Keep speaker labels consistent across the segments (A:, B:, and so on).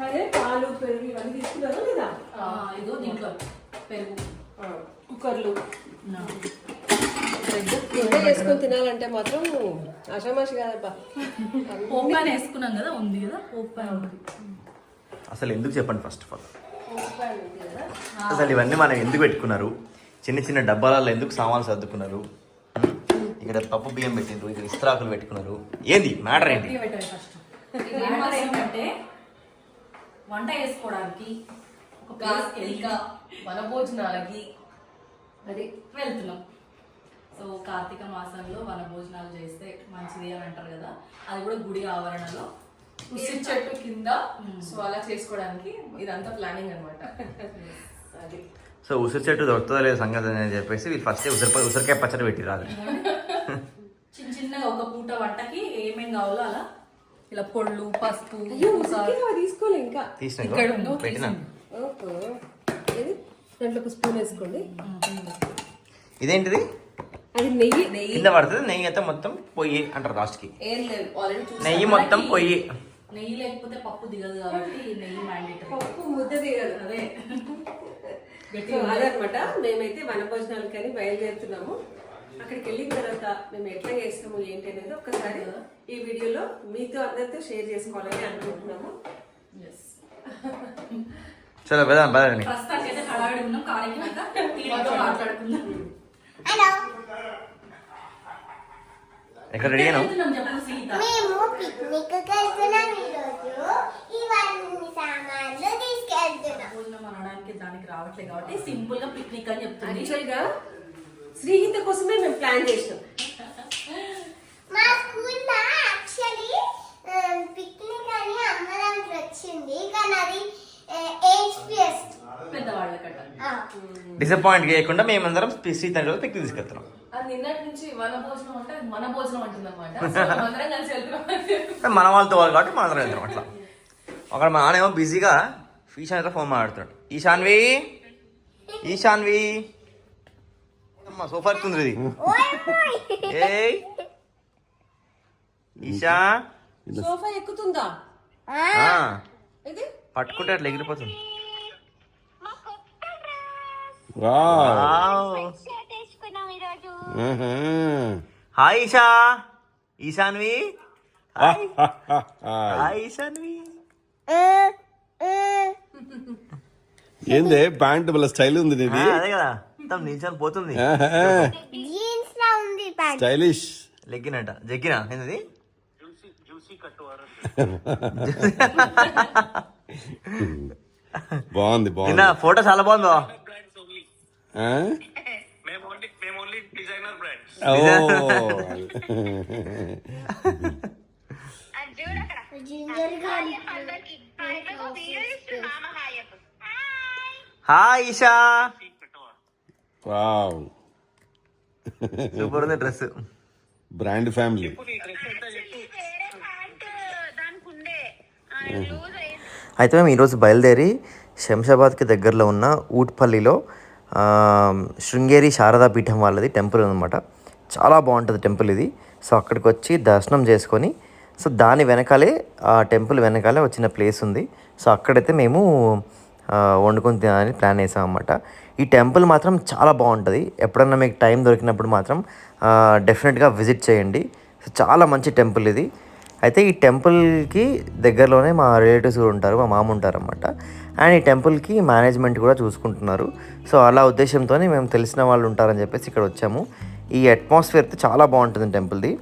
A: అదే పాలు పెరుగు ఇవన్నీ తీసుకున్నారా లేదా?
B: ఆ, ఇదో దీంట్లో పెరుగు.
A: కుక్కర్లు.
B: నా.
A: ఇంట్లో చేసుకొని తినాలంటే మాత్రం ఆషామాషి కాదబ్బా.
B: పోపు ప్యాన్ వేసుకున్నాం కదా ఉంది కదా పోపు ప్యాన్ ఉంది.
C: అసలు ఎందుకు చెప్పండి ఫస్ట్ ఆఫ్ ఆల్
A: ఉల్లిపాయలు ఉంది కదా.
C: అసలు ఇవన్నీ మనం ఎందుకు పెట్టుకున్నారు? చిన్న చిన్న డబ్బాలలో ఎందుకు సామాన్లు సర్దుకున్నారు? ఇక్కడ పప్పు బియ్యం పెట్టిండ్రు ఇక్కడ ఇస్త్రాకులు పెట్టుకున్నారు. ఏంది? మ్యాటర్ ఏంటి
B: పెట్టాలి ఫస్ట్ ఇది ఏంటంటే వంట చేసుకోవడానికి ఒక ప్లేస్కి
D: ఇంకా వనభోజనాలకి
B: అది వెళ్తున్నాం. సో కార్తీక మాసంలో వన భోజనాలు చేస్తే మంచిది అని అంటారు కదా. అది కూడా గుడి ఆవరణలో.
D: ఉసిరి చెట్టు కింద. సో అలా చేసుకోవడానికి ఇదంతా ప్లానింగ్ అనమాట
A: అది.
C: సో ఉసిరి చెట్టు దొరుకుతుందో లేదు సంగతి అని చెప్పేసి వీళ్ళు ఫస్ట్ ఉసిరి ఉసిరికాయ పచ్చడి పెట్టి రాదు
B: చిన్న చిన్నగా ఒక పూట వంటకి ఏమేం కావాలో అలా ఇలా పొళ్ళు పసుపు
A: తీసుకోలే ఇంకా.
B: ఇక్కడ
A: దాంట్లో ఒక స్పూన్ వేసుకోండి.
C: ఇదేంటిది?
A: అది నెయ్యి.
C: కింద పడుతుంది నెయ్యి అయితే మొత్తం పొయ్యి అంటారు లాస్ట్కి.
D: ఏం లేదు ఆల్రెడీ
C: నెయ్యి మొత్తం పొయ్యి.
B: నెయ్యి లేకపోతే పప్పు దిగదు కాబట్టి నెయ్యి మ్యాండేటరీ
A: పప్పు ముద్ద దిగదు.
B: అదే.
A: సో అదనమాట. మేమైతే వనభోజనాలు కానీ బయలుదేరుతున్నాము. అక్కడికి వెళ్ళిన తర్వాత మేము ఎట్లా చేస్తాము ఏంటి అనేది ఒక్కసారి ఈ వీడియోలో మీతో అందరితో షేర్ చేసుకోవాలని అనుకుంటున్నాము.
C: చలో పెదాం పదండి
B: ప్రస్తుతానికి అయితే హడావిడి ఉన్నాం తీరిగ్గా మాట్లాడుకుందాం.
C: ఎక్కడ
B: వెళ్తున్నాం చెప్పండి సీత?
E: మేము పిక్నిక్ వెళ్తున్నాం ఈరోజు. ఇవన్నీ సామాన్లు తీసుకెళ్తున్నాం.
B: భోజనం అనడానికి దానికి రావట్లేదు కాబట్టి సింపుల్గా పిక్నిక్ అని చెప్తుంది
A: యాక్చువల్గా శ్రీహిత కోసమే మేము ప్లాన్ చేసినాం.
E: మా స్కూల్లో యాక్చువల్లీ పిక్నిక్ అని అమ్మడానికి వచ్చింది. కానీ అది ఏజ్ ప్లస్
B: పెద్దవాళ్ళకట.
C: డిసప్పాయింట్ చేయకుండా మేమందరం శ్రీతండ్రి రోజు పిక్నిక్ తీసుకెళ్తున్నాం.
D: అది నిన్నటి నుంచి వన భోజనం అంటే మన భోజనం అంటుంది అనమాట అందరం కలిసి వెళ్తున్నాం.
C: మన వాళ్ళతో వాళ్ళు కాబట్టి మన అందరం వెళ్తున్నాం అట్లా. అక్కడ మా నాన్నేమో బిజీగా ఈశాన్ అయితే ఫోన్ మాట్లాడుతున్నాడు. ఈశాన్వి ఈశాన్వి. అమ్మా సోఫా ఎక్కుతుంది ఇది. ఏయ్. ఈశా
A: సోఫా ఎక్కుతుందా?
C: ఆ,
A: ఇది?
C: పట్టుకుంటే అట్లా ఎగిరిపోతుంది. హాయ్ ఈశా ఈశాన్వి. హాయ్.
F: ఏందే? ప్యాంట్ భలే స్టైల్ ఉంది నీది.
C: అదే కదా. మొత్తం నిల్చొని పోతుంది.
E: జీన్స్ లా ఉంది ప్యాంట్
F: స్టైలిష్
C: లెగ్గినట జగ్గిన? ఏంది
F: బాగుంది
C: నిన్న
F: బాగుంది
C: ఫోటో చాలా బాగుందో? హాయ్ ఈషా.
F: వావ్.
C: సూపర్ ఉంది డ్రెస్.
F: Brand family.
C: అయితే మేము ఈరోజు బయలుదేరి శంషాబాద్కి దగ్గరలో ఉన్న ఊట్పల్లిలో ఆ, శృంగేరి శారదా పీఠం వాళ్ళది టెంపుల్ అనమాట చాలా బాగుంటుంది టెంపుల్ ఇది. సో అక్కడికి వచ్చి దర్శనం చేసుకొని సో దాని వెనకాలే ఆ టెంపుల్ వెనకాలే వచ్చిన ప్లేస్ ఉంది. సో అక్కడైతే మేము వండుకొని తినాలని ప్లాన్ వేసాం అన్నమాట ఈ టెంపుల్ మాత్రం చాలా బాగుంటుంది. ఎప్పుడన్నా మీకు టైం దొరికినప్పుడు మాత్రం డెఫినెట్గా విజిట్ చేయండి. సో చాలా మంచి టెంపుల్ ఇది. అయితే ఈ టెంపుల్కి దగ్గరలోనే మా రిలేటివ్స్ కూడా ఉంటారు మా మామ ఉంటారనమాట అండ్ ఈ టెంపుల్కి మేనేజ్మెంట్ కూడా చూసుకుంటున్నారు. సో అలా ఉద్దేశంతోనే మేము తెలిసిన వాళ్ళు ఉంటారని చెప్పేసి ఇక్కడ వచ్చాము. ఈ అట్మాస్ఫియర్ చాలా బాగుంటుంది టెంపుల్ది.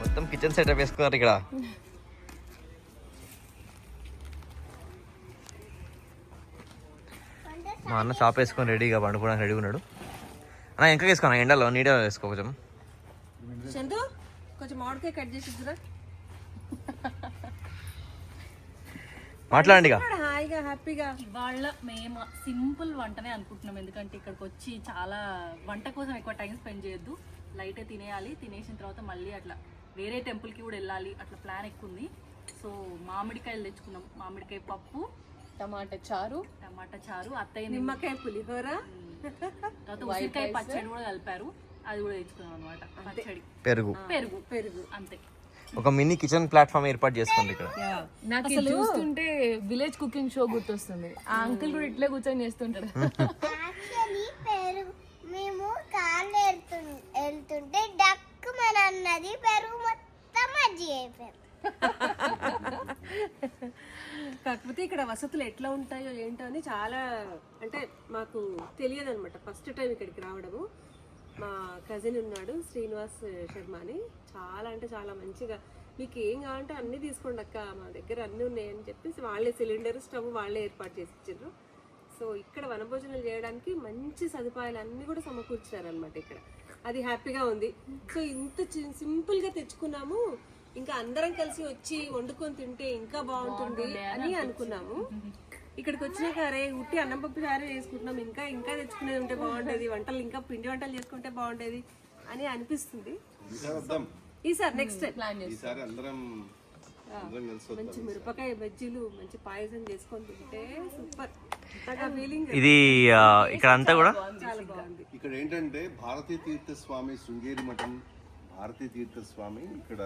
C: మొత్తం కిచెన్ సెటప్ వేసుకున్నారు ఇక్కడ. మా అన్న షాప్ వేసుకొని రెడీగా పండుకోవడానికి రెడీగా ఉన్నాడు. అన్న ఇంకా వేసుకోనా ఎండలో నీడలో వేసుకో కొంచెం.
G: చందు కొంచెం మామిడికాయ కట్ చేసి ఇద్దురా
C: మాట్లాడండి ఇక
G: హాయిగా హ్యాపీగా.
B: ఇవాళ మేము సింపుల్ వంటనే అనుకుంటున్నాం. ఎందుకంటే ఇక్కడికి వచ్చి చాలా వంట కోసం ఎక్కువ టైం స్పెండ్ చేయొద్దు. లైట్ తినేయాలి. తినేసిన తర్వాత మళ్ళీ అట్లా వేరే టెంపుల్కి కూడా వెళ్ళాలి. అట్లా ప్లాన్ ఎక్కువ ఉంది. సో మామిడికాయలు తెచ్చుకున్నాం. మామిడికాయ పప్పు
D: టమాటా చారు
B: టమాటా చారు అత్తయ్య
G: నిమ్మకాయ పులిహోర.
B: తర్వాత ఉసిరికాయ పచ్చడి కూడా కలిపారు. అది కూడా తెచ్చుకున్నాం అనమాట పచ్చడి.
C: పెరుగు.
B: పెరుగు. పెరుగు. అంతే.
C: ఒక మినీ కిచెన్ ప్లాట్ఫామ్ ఏర్పాటు చేసుకోండి ఇక్కడ.
D: నాకు ఇది చూస్తుంటే విలేజ్ కుకింగ్ షో గుర్తొస్తుంది. ఆ అంకుల్ కూడా ఇట్లే కూర్చొని
E: పెరుగు మేము కార్లో వెళ్తు వెళ్తుంటే డక్కు మన అన్నది పెరుగు మొత్తం మజ్జి అయిపోయింది.
G: కాకపోతే ఇక్కడ వసతులు ఎట్లా ఉంటాయో ఏంటో అని చాలా అంటే మాకు తెలియదు అనమాట ఫస్ట్ టైం ఇక్కడికి రావడము. మా కజిన్ ఉన్నాడు శ్రీనివాస్ శర్మ అని చాలా అంటే చాలా మంచిగా మీకు ఏం కావాలంటే అన్నీ తీసుకోండి అక్క. మా దగ్గర అన్నీ ఉన్నాయని చెప్పేసి వాళ్ళే సిలిండర్ స్టవ్ వాళ్ళే ఏర్పాటు చేసి ఇచ్చారు సో ఇక్కడ వనభోజనాలు చేయడానికి మంచి సదుపాయాలు అన్నీ కూడా సమకూర్చారు అనమాట ఇక్కడ. అది హ్యాపీగా ఉంది. సో ఇంత సింపుల్గా తెచ్చుకున్నాము. ఇంకా అందరం కలిసి వచ్చి వండుకొని తింటే ఇంకా బాగుంటుంది అని అనుకున్నాము. ఇక్కడికి వచ్చినాక అరే ఉట్టి అన్నం పప్పు చారే చేసుకుంటున్నాం. ఇంకా ఇంకా తెచ్చుకునేది ఉంటే బాగుండేది. వంటలు ఇంకా పిండి వంటలు చేసుకుంటే బాగుండేది అని అనిపిస్తుంది.
F: ఈసారి
G: నెక్స్ట్
F: ఈసారి అందరం అందరం కలిసి వద్దాం
G: మంచి మిరపకాయ బజ్జీలు మంచి పాయసం చేసుకొని తింటే సూపర్. ఫీలింగ్
C: ఇది ఇక్కడ అంతా కూడా?
G: చాలా బాగుంది.
F: ఇక్కడ ఏంటంటే భారతీ తీర్థ స్వామి శృంగేరి మఠం భారతీ తీర్థ స్వామి ఇక్కడ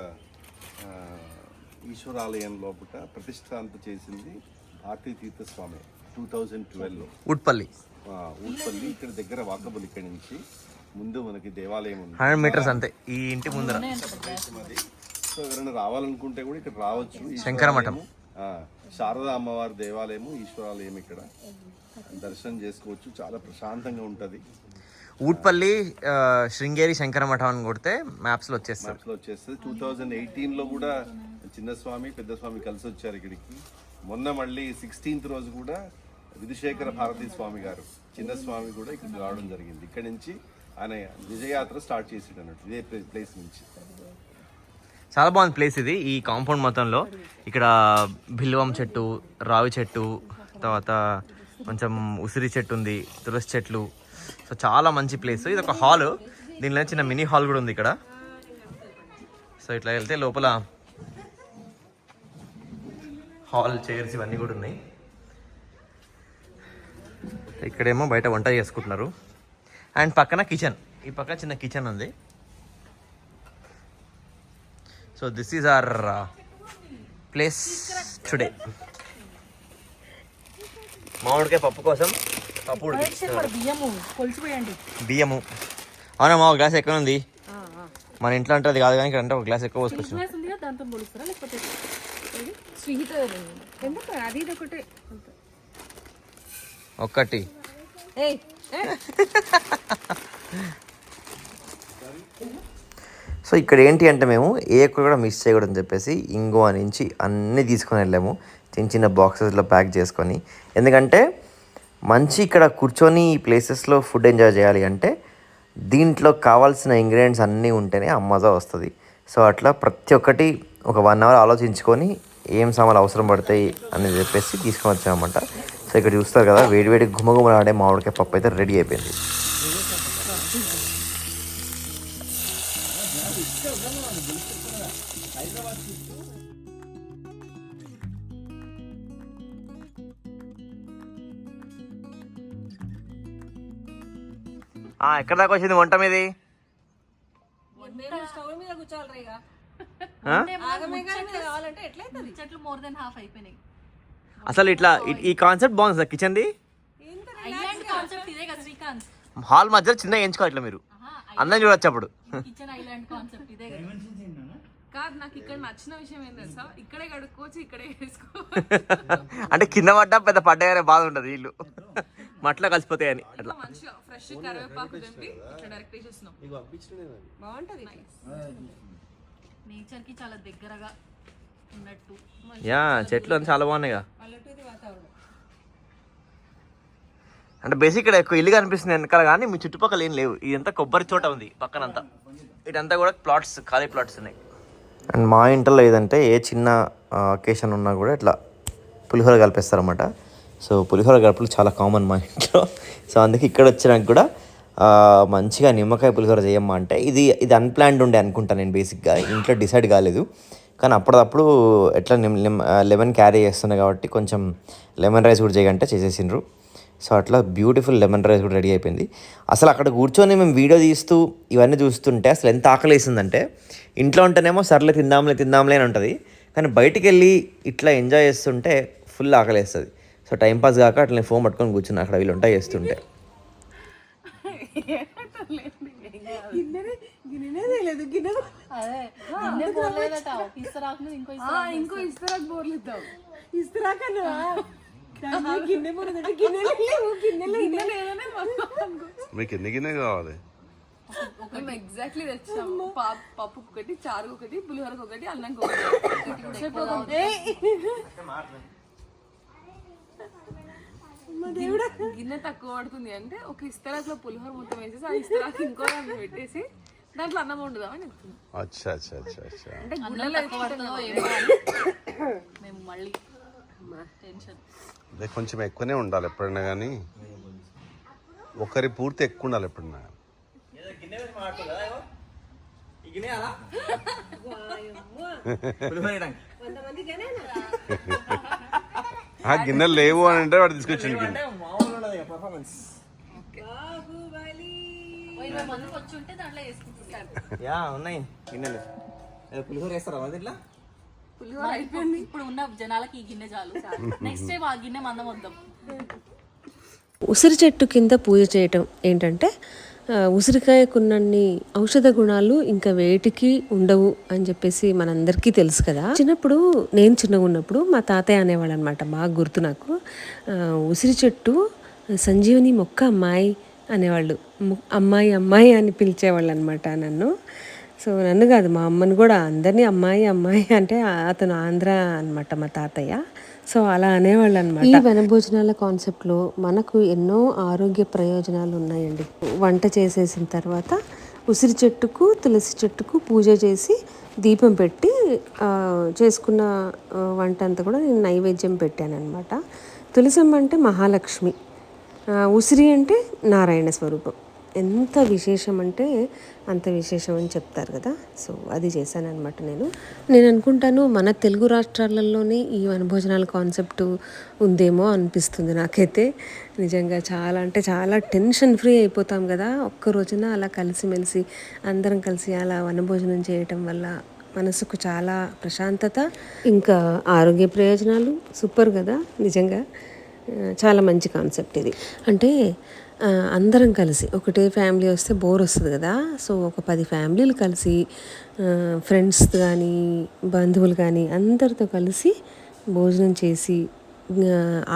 F: ఈశ్వరాలయం లోపల ప్రతిష్టాంత చేసింది భారతీ తీర్థ స్వామి టూ థౌజండ్ ట్వెల్వ్లో.
C: ఉట్పల్లి
F: ఊట్పల్లి ఇక్కడ దగ్గర వాకబుల్ ఇక్కడ నుంచి ముందు మనకి దేవాలయం ఉంది.
C: హండ్రెడ్ మీటర్స్ అంతే ఈ ఇంటి ముందర.
F: అది సో ఎవరైనా రావాలనుకుంటే కూడా ఇక్కడ రావచ్చు.
C: శంకర మఠం.
F: ఆ, శారదా అమ్మవారి దేవాలయము ఈశ్వరాలయం ఇక్కడ. దర్శనం చేసుకోవచ్చు. చాలా ప్రశాంతంగా ఉంటది.
C: ఊట్పల్లి శృంగేరి శంకర మఠం అని కొడితే మ్యాప్స్లో వచ్చేస్తారు
F: మ్యాప్స్లో వచ్చేస్తుంది. టూ థౌజండ్ ఎయిటీన్లో కూడా చిన్న స్వామి పెద్ద స్వామి కలిసి వచ్చారు ఇక్కడికి. మొన్న మళ్ళీ సిక్స్టీన్త్ రోజు కూడా విధుశేఖర భారతీ స్వామి గారు చిన్న స్వామి కూడా ఇక్కడికి రావడం జరిగింది. ఇక్కడ నుంచి ఆయన విజయయాత్ర స్టార్ట్ చేసిండు అన్నట్టు ఇదే ప్లే- ప్లేస్ నుంచి.
C: చాలా బాగుంది ప్లేస్ ఇది. ఈ కాంపౌండ్ మొత్తంలో ఇక్కడ బిల్వం చెట్టు రావి చెట్టు తర్వాత కొంచెం ఉసిరి చెట్టు ఉంది తులసి చెట్లు సో చాలా మంచి ప్లేస్. ఇది ఒక హాల్. దీనిలో చిన్న మినీ హాల్ కూడా ఉంది ఇక్కడ. సో ఇట్లా వెళ్తే లోపల హాల్ చైర్స్ ఇవన్నీ కూడా ఉన్నాయి. ఇక్కడేమో బయట వంట చేసుకుంటున్నారు. అండ్ పక్కన కిచెన్. ఈ పక్కన చిన్న కిచెన్ ఉంది. So this is our place today. మామిడికాయ పప్పు కోసం
B: బియ్యము
C: అవునా మా ఒక గ్లాస్ ఎక్కువ ఉంది. మన ఇంట్లో అంటే అది కాదు కానీ ఇక్కడ అంటే ఒక గ్లాస్ ఎక్కువ పోసుకొచ్చు.
G: ఒకటే.
C: ఒక్కటి? సో ఇక్కడ ఏంటి అంటే మేము ఏ ఒక్కటి కూడా మిస్ చేయకూడదని చెప్పేసి ఇంగో నుంచి అన్నీ తీసుకొని వెళ్ళాము. చిన్న చిన్న బాక్సెస్లో ప్యాక్ చేసుకొని. ఎందుకంటే మంచి ఇక్కడ కూర్చొని ఈ ప్లేసెస్లో ఫుడ్ ఎంజాయ్ చేయాలి అంటే దీంట్లో కావాల్సిన ఇంగ్రీడియంట్స్ అన్నీ ఉంటేనే ఆ మజా వస్తుంది. సో అట్లా ప్రతి ఒక్కటి ఒక వన్ అవర్ ఆలోచించుకొని ఏం సామాన్లు అవసరం పడతాయి అని చెప్పేసి తీసుకొని వచ్చామన్నమాట. సో ఇక్కడ చూస్తారు కదా వేడివేడి గుమగుమలాడే మామిడికాయ పప్పు అయితే రెడీ అయిపోయింది. ఎక్కడ దాకా వచ్చింది వంట మీది?
G: మేము స్టవ్ మీద కూర్చోవాలి ఇక.
C: ఆ?
G: ఆగమేఘాల మీద కావాలంటే ఎట్లయితుంది?
B: చెట్లు మోర్ దెన్ హాఫ్ అయిపోయినాయి.
C: అసలు ఇట్లా ఈ- కాన్సెప్ట్ బాగుంది సార్ కిచెన్ది?
B: ఐలాండ్ కాన్సెప్ట్ ఇదే కదా శ్రీకాంత్.
C: హాల్ మధ్యలో చిన్నగా ఎంచుకోవాలి ఇట్లా మీరు. అందరం చూడొచ్చు అప్పుడు
B: కిచెన్ ఐలాండ్ కాన్సెప్ట్ ఇదే కదా.
D: కాదు నాకు ఇక్కడ నచ్చిన విషయం ఏం తెలుసా? ఇక్కడే కడుక్కోవచ్చు ఇక్కడే వేసుకో
C: అంటే కింద పడ్డా పెద్ద పడ్డాయనే బాధ ఉంటుంది ఇల్లు మట్లో కలిసిపోతాయి అని అట్లా.
D: మంచిగా ఫ్రెష్ కరివేపాకు తెంపి ఇట్లా డైరెక్ట్ వేసేస్తున్నాం
G: బాగుంటది.
B: నేచర్కి చాలా దగ్గరగా ఉన్నట్టు.
C: యా చెట్లు అంతా చాలా బాగున్నాయిగా. అంటే బేసిక్ ఇక్కడ ఎక్కువ ఇల్లు కనిపిస్తుంది వెనకాల కానీ మీ చుట్టుపక్కల ఏం లేవు. ఇదంతా కొబ్బరి తోట ఉంది పక్కనంతా. ఇదంతా కూడా ప్లాట్స్ ఖాళీ ప్లాట్స్ ఉన్నాయి. అండ్ మా ఇంట్లో ఏదంటే ఏ చిన్న అకేషన్ ఉన్నా కూడా ఇట్లా పులిహోర కలిపేస్తారన్నమాట. సో పులిహోర గడపలు చాలా కామన్ మా ఇంట్లో. సో అందుకే ఇక్కడ వచ్చినాక కూడా మంచిగా నిమ్మకాయ పులిహోర చేయమ్మా అంటే ఇది ఇది అన్ప్లాన్డ్ ఉండే అనుకుంటా నేను బేసిక్గా ఇంట్లో డిసైడ్ కాలేదు. కానీ అప్పటిదప్పుడు ఎట్లా లెమన్ క్యారీ చేస్తున్నా కాబట్టి కొంచెం లెమన్ రైస్ కూడా చేయగంటే చేసేసిండ్రు. సో అట్లా బ్యూటిఫుల్ లెమన్ రైస్ కూడా రెడీ అయిపోయింది. అసలు అక్కడ కూర్చొని మేము వీడియో తీస్తూ ఇవన్నీ చూస్తుంటే అసలు ఎంత ఆకలి వేసిందంటే ఇంట్లో ఉంటేనేమో సర్లే తిందాంలే తిందాంలే అని ఉంటుంది. కానీ బయటికి వెళ్ళి ఇట్లా ఎంజాయ్ చేస్తుంటే ఫుల్ ఆకలి వేస్తుంది సో టైం పాస్ కాక అట్లా ఫోన్ పట్టుకొని కూర్చున్నా అక్కడ వీళ్ళు ఉంటాయి చేస్తుంటే.
B: ఇంకో ఇస్తరాకు
D: బోర్లిద్దాం
A: ఇస్తురాకన్నా
F: మీకు ఎన్ని గిన్నె కావాలి.
D: ఎగ్జాక్ట్లీ తెచ్చాం. పా- పప్పుకు ఒకటి చారు ఒకటి పులిహోరకు ఒకటి అన్నంకి ఒకటి గిన్నె- గిన్నె తక్కువ పడుతుంది అంటే ఒక ఇస్తరాకులో పులిహోర మొత్తం వేసేసి ఆ ఇస్తరాకు ఇంకో దాంట్లో పెట్టేసి దాంట్లో అన్నం వండుదామని చెప్తుంది
F: అచ్చా అచ్చా అచ్చా అచ్చా.
D: అంటే
B: అన్నం
D: గుళ్ళలో
B: తక్కువ పడుతుందో ఏమో అని. మేము మళ్ళీ టెన్షన్.
F: అదే కొంచెం ఎక్కువనే ఉండాలి ఎప్పుడైనా కానీ. ఒకరి పూర్తి ఎక్కువ ఉండాలి ఎప్పుడైనా
A: కొంతమందికేనే
F: ఆ గిన్నెలు లేవు అని అంటే వాడు తీసుకొచ్చింది
C: యా ఉన్నాయి. గిన్నెలు. పులిహోర వేస్తారా ఇట్లా
B: పులిహోర అయిపోయింది. ఇప్పుడు ఉన్న జనాలకి ఈ గిన్నె చాలు. నెక్స్ట్ టైం ఆ గిన్నె మందం వద్దాం.
A: ఉసిరి చెట్టు కింద పూజ చేయటం ఏంటంటే ఉసిరికాయకున్నన్ని ఔషధ గుణాలు ఇంకా వేటికి ఉండవు అని చెప్పేసి మనందరికీ తెలుసు కదా. చిన్నప్పుడు నేను చిన్నగా ఉన్నప్పుడు మా తాతయ్య అనేవాళ్ళు అనమాట బాగా గుర్తు నాకు. ఉసిరి చెట్టు సంజీవని మొక్క అమ్మాయి అనేవాళ్ళు. అమ్మాయి అమ్మాయి అని పిలిచేవాళ్ళు అనమాట నన్ను. సో నన్ను కాదు మా అమ్మని కూడా అందరినీ అమ్మాయి అమ్మాయి అంటే అతను ఆంధ్ర అన్నమాట మా తాతయ్య. సో అలా అనేవాళ్ళు అనమాట ఈ వనభోజనాల కాన్సెప్ట్లో మనకు ఎన్నో ఆరోగ్య ప్రయోజనాలు ఉన్నాయండి. వంట చేసేసిన తర్వాత ఉసిరి చెట్టుకు తులసి చెట్టుకు పూజ చేసి దీపం పెట్టి చేసుకున్న వంట అంతా కూడా నేను నైవేద్యం పెట్టాను అనమాట తులసమ్మ అంటే మహాలక్ష్మి. ఉసిరి అంటే నారాయణ స్వరూపం. ఎంత విశేషం అంటే అంత విశేషం అని చెప్తారు కదా. సో అది చేశాను అనమాట నేను. నేను అనుకుంటాను మన తెలుగు రాష్ట్రాలలోనే ఈ వనభోజనాల కాన్సెప్ట్ ఉందేమో అనిపిస్తుంది నాకైతే. నిజంగా చాలా అంటే చాలా టెన్షన్ ఫ్రీ అయిపోతాం కదా. ఒక్క రోజున అలా కలిసిమెలిసి అందరం కలిసి అలా వనభోజనం చేయటం వల్ల మనసుకు చాలా ప్రశాంతత ఇంకా ఆరోగ్య ప్రయోజనాలు సూపర్ కదా. నిజంగా చాలా మంచి కాన్సెప్ట్ ఇది. అంటే అందరం కలిసి. ఒకటే ఫ్యామిలీ వస్తే బోర్ వస్తుంది కదా. సో ఒక పది ఫ్యామిలీలు కలిసి ఫ్రెండ్స్ కానీ బంధువులు కానీ అందరితో కలిసి భోజనం చేసి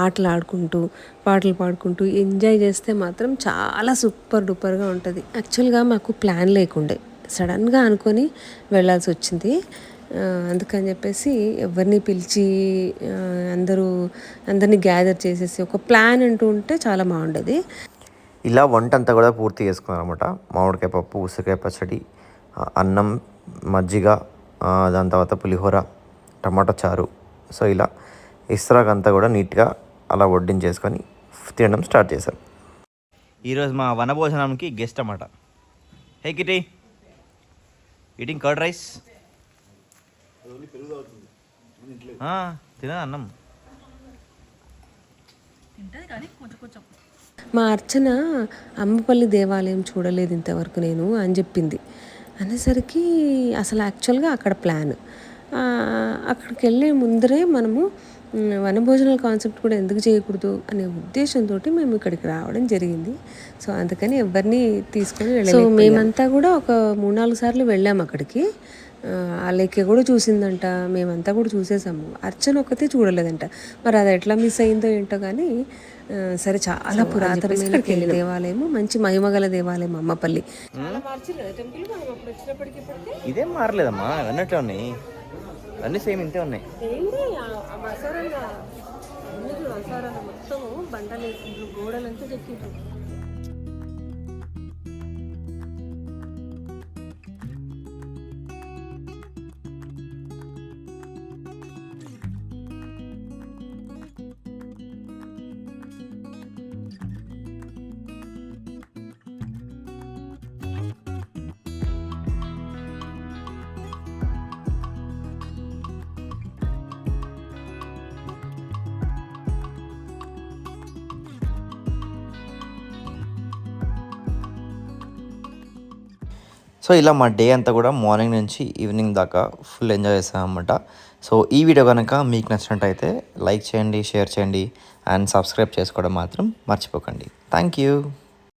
A: ఆటలు ఆడుకుంటూ పాటలు పాడుకుంటూ ఎంజాయ్ చేస్తే మాత్రం చాలా సూపర్ డూపర్గా ఉంటుంది. యాక్చువల్గా మాకు ప్లాన్ లేకుండే. సడన్గా అనుకొని వెళ్ళాల్సి వచ్చింది. అందుకని చెప్పేసి ఎవరిని పిలిచి అందరూ అందరినీ గ్యాదర్ చేసేసి ఒక ప్లాన్ అంటూ ఉంటే చాలా బాగుండేది.
C: ఇలా వంట అంతా కూడా పూర్తి చేసుకున్నాను అనమాట మామిడికాయ పప్పు ఉసిరికాయ పచ్చడి అన్నం మజ్జిగ ఆ, దాని తర్వాత పులిహోర టమాటా చారు. సో ఇలా ఇస్రాక్ అంతా కూడా నీట్గా అలా వడ్డించేసుకొని తినడం స్టార్ట్ చేశాం ఈరోజు మా వనభోజనానికి గెస్ట్ అన్నమాట. Hey kitty. Eating curd rice తిన అన్నం?
B: తింటది కానీ కొంచెం కొంచెం
A: మా అర్చన అమ్మపల్లి దేవాలయం చూడలేదు ఇంతవరకు నేను అని చెప్పింది. అనేసరికి అసలు యాక్చువల్గా అక్కడ ప్లాన్. అక్కడికి వెళ్ళే ముందరే మనము వనభోజనాల కాన్సెప్ట్ కూడా ఎందుకు చేయకూడదు అనే ఉద్దేశంతో మేము ఇక్కడికి రావడం జరిగింది. సో అందుకని ఎవరిని తీసుకొని సో మేమంతా కూడా ఒక మూడు నాలుగు సార్లు వెళ్ళాము అక్కడికి. ఆ లెక్క కూడా చూసిందంట మేమంతా కూడా చూసేసాము. అర్చన ఒక్కతే చూడలేదంట. మరి అది ఎట్లా మిస్ అయిందో ఏంటో కానీ సరే చాలా పురాతనమైన దేవాలయం మంచి మహిమగల దేవాలయం అమ్మపల్లి.
C: ఇదేం మారలేదమ్మా? అన్నట్లే ఉన్నాయి. అన్నీ సేమ్ ఇంతే ఉన్నాయి.
G: బండలు గోడలంతా చెక్కిండ్రు.
C: సో ఇలా మా డే అంతా కూడా మార్నింగ్ నుంచి ఈవినింగ్ దాకా ఫుల్ ఎంజాయ్ చేసాం అనమాట సో ఈ వీడియో కనుక మీకు నచ్చినట్టయితే లైక్ చేయండి షేర్ చేయండి అండ్ సబ్స్క్రైబ్ చేసుకోవడం మాత్రం మర్చిపోకండి. Thank you.